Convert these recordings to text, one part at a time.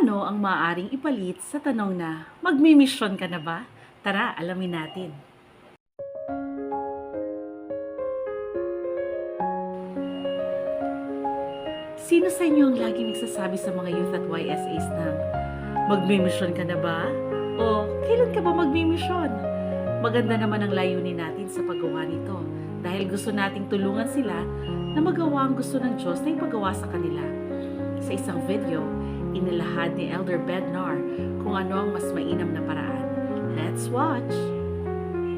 Ano ang maaaring ipalit sa tanong na magmimisyon ka na ba? Tara, alamin natin. Sino sa inyo ang laging nagsasabi sa mga youth at YSAs na magmimisyon ka na ba? O kailan ka ba magmimisyon? Maganda naman ang layunin natin sa paggawa nito dahil gusto nating tulungan sila na magawa ang gusto ng Diyos na ipagawa sa kanila. Sa isang video, inilahad ni Elder Bednar kung ano ang mas mainam na paraan. Let's watch!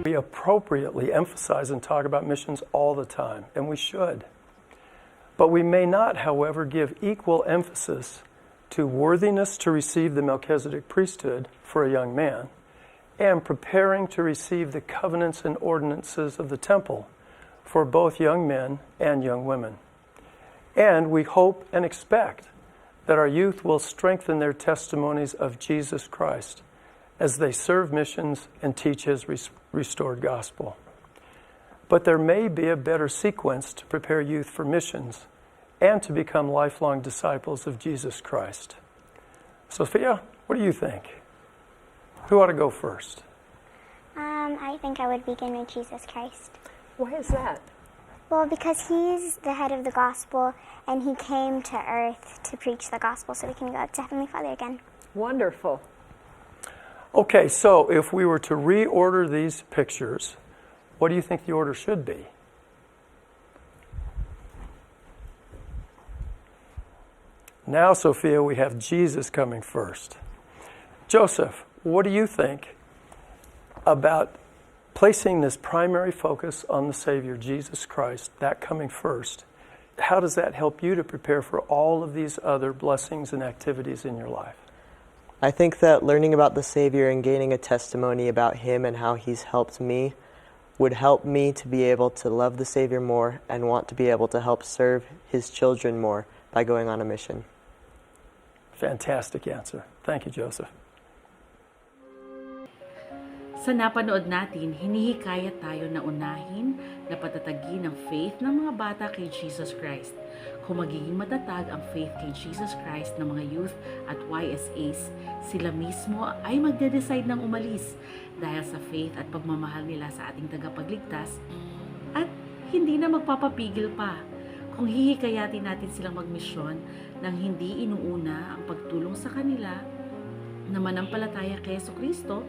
We appropriately emphasize and talk about missions all the time, and we should. But we may not, however, give equal emphasis to worthiness to receive the Melchizedek priesthood for a young man and preparing to receive the covenants and ordinances of the temple for both young men and young women. And we hope and expect that our youth will strengthen their testimonies of Jesus Christ as they serve missions and teach his res- restored gospel. But there may be a better sequence to prepare youth for missions and to become lifelong disciples of Jesus Christ. Sophia, what do you think? Who ought to go first? Um, I think I would begin with Jesus Christ. Why is that? Well, because he's the head of the gospel and he came to earth to preach the gospel so we can go to Heavenly Father again. Wonderful. Okay, so if we were to reorder these pictures, what do you think the order should be? Now, Sophia, we have Jesus coming first. Joseph, what do you think about placing this primary focus on the Savior, Jesus Christ, that coming first? How does that help you to prepare for all of these other blessings and activities in your life? I think that learning about the Savior and gaining a testimony about Him and how He's helped me would help me to be able to love the Savior more and want to be able to help serve His children more by going on a mission. Fantastic answer. Thank you, Joseph. Sa napanood natin, hinihikayat tayo na unahin na patatagin ang faith ng mga bata kay Jesus Christ. Kung magiging matatag ang faith kay Jesus Christ ng mga youth at YSAs, sila mismo ay magde-decide ng umalis dahil sa faith at pagmamahal nila sa ating tagapagligtas at hindi na magpapapigil pa kung hihikayatin natin silang magmisyon nang hindi inuuna ang pagtulong sa kanila na manampalataya kay Yeso Kristo,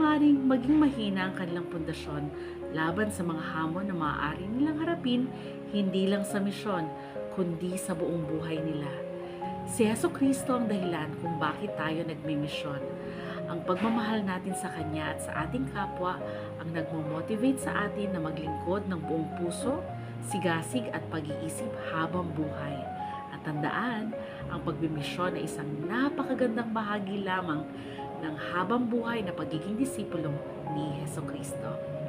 maaaring maging mahina ang kanilang pundasyon laban sa mga hamon na maaari nilang harapin hindi lang sa misyon, kundi sa buong buhay nila. Si Yeso Kristo ang dahilan kung bakit tayo nagmimisyon. Ang pagmamahal natin sa Kanya at sa ating kapwa ang nagmo-motivate sa atin na maglingkod ng buong puso, sigasig at pag-iisip habang buhay. At tandaan, ang pagbimisyon ay isang napakagandang bahagi lamang ng habang buhay na pagiging disipulo ni Heso Kristo.